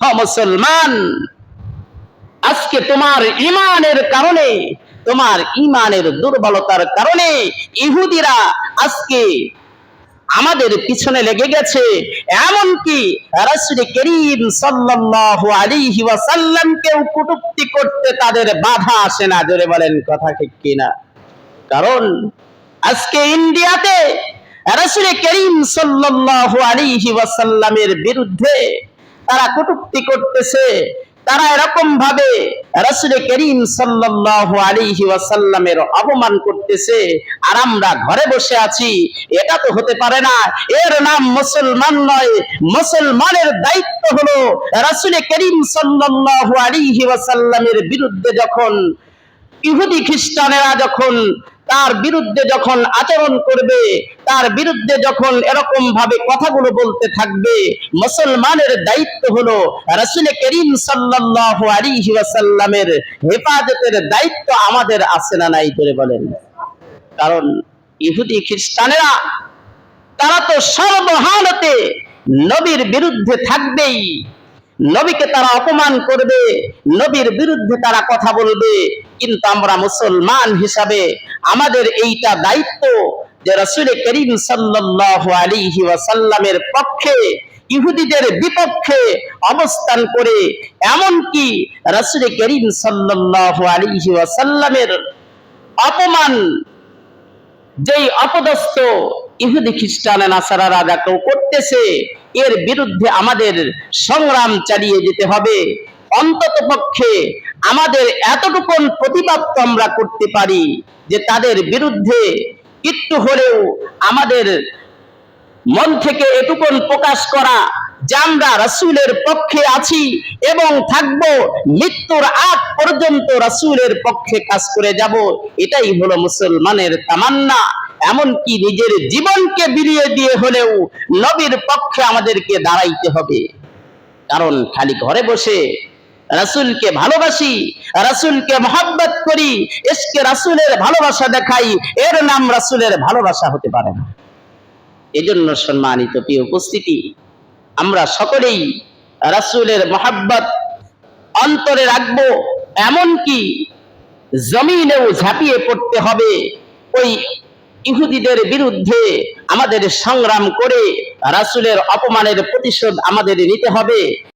মুসলমান। আজকে তোমার ইমানের কারণে, তোমার ইমানের দুর্বলতার কারণে ইহুদিরা আজকে আমাদের পিছনে লেগে গেছে। এমনকি রাসূল করিম সাল্লাল্লাহু আলাইহি ওয়াসাল্লামকেও কটূক্তি করতে তাদের বাধা আসে না। জোরে বলেন, কথা ঠিক কিনা? কারণ আজকে ইন্ডিয়াতে রাসূল করিম সাল্লাল্লাহু আলাইহি ওয়াসাল্লামের বিরুদ্ধে তারা কটূক্তি করতেছে। তারা এরকম ভাবে রাসূল করিম সাল্লাল্লাহু আলাইহি ওয়াসাল্লামের অপমান করতেছে। আর আমরা ঘরে বসে আছি, এটা তো হতে পারে না। এর নাম মুসলমান নয়, মুসলমানের দায়িত্ব হলো রাসূল করিম সাল্লাল্লাহু আলাইহি ওয়াসাল্লামের বিরুদ্ধে যখন ইহুদি খ্রিস্টানেরা যখন তার বিরুদ্ধে যখন আচরণ করবে, তার বিরুদ্ধে যখন এরকম ভাবে কথাগুলো বলতে থাকবে, মুসলমানের দায়িত্ব হলো রাসূল করিম সাল্লাল্লাহু আলাইহি ওয়াসাল্লামের হেফাজতের দায়িত্ব আমাদের আছে না নাই করে বলেন। কারণ ইহুদি খ্রিস্টানেরা, তারা তো সর্বহালতে নবীর বিরুদ্ধে থাকবেই। নবীকে তারা অপমান করবে, নবীর বিরুদ্ধে তারা কথা বলবে, কিন্তু আমরা মুসলমান হিসাবে আমাদের এইটা দায়িত্ব যে রাসূল করিম সাল্লাল্লাহু আলাইহি ওয়াসাল্লামের পক্ষে, ইহুদিদের বিপক্ষে অবস্থান করে, এমনকি রাসূল করিম সাল্লাল্লাহু আলাইহি ওয়াসাল্লামের অপমান, যেই অপদস্থ ইহুদি খ্রিস্টান নাসারারা যা কেউ করতেছে, এর বিরুদ্ধে আমাদের সংগ্রাম চালিয়ে যেতে হবে। অন্তত পক্ষে আমাদের এতটুকুন প্রতিবাদ আমরা করতে পারি যে তাদের বিরুদ্ধে একটু হলেও আমাদের মন থেকে এটুকুন প্রকাশ করা যে আমরা রাসূলের পক্ষে আছি এবং থাকব, মৃত্যুর আগ পর্যন্ত রাসূলের পক্ষে কাজ করে যাব, এটাই হলো মুসলমানের তামান্না। এমনকি নিজের জীবনকে বিলিয়ে দিয়ে হলেও নবীর পক্ষে আমাদেরকে দাঁড়াইতে হবে। কারণ খালি ঘরে বসে রাসূলকে ভালোবাসি, রাসূলকে মহব্বত করি, এসকে রাসূলের ভালোবাসা দেখাই, এর নাম রাসূলের ভালোবাসা হতে পারে না। এজন্য সম্মানিত প্রিয় উপস্থিতি, আমরা সকলেই রাসূলের মহাব্বত অন্তরে রাখব, এমনকি জমিনেও ঝাঁপিয়ে পড়তে হবে। ওই ইহুদিদের বিরুদ্ধে আমাদের সংগ্রাম করে রাসুলের অপমানের প্রতিশোধ আমাদের নিতে হবে।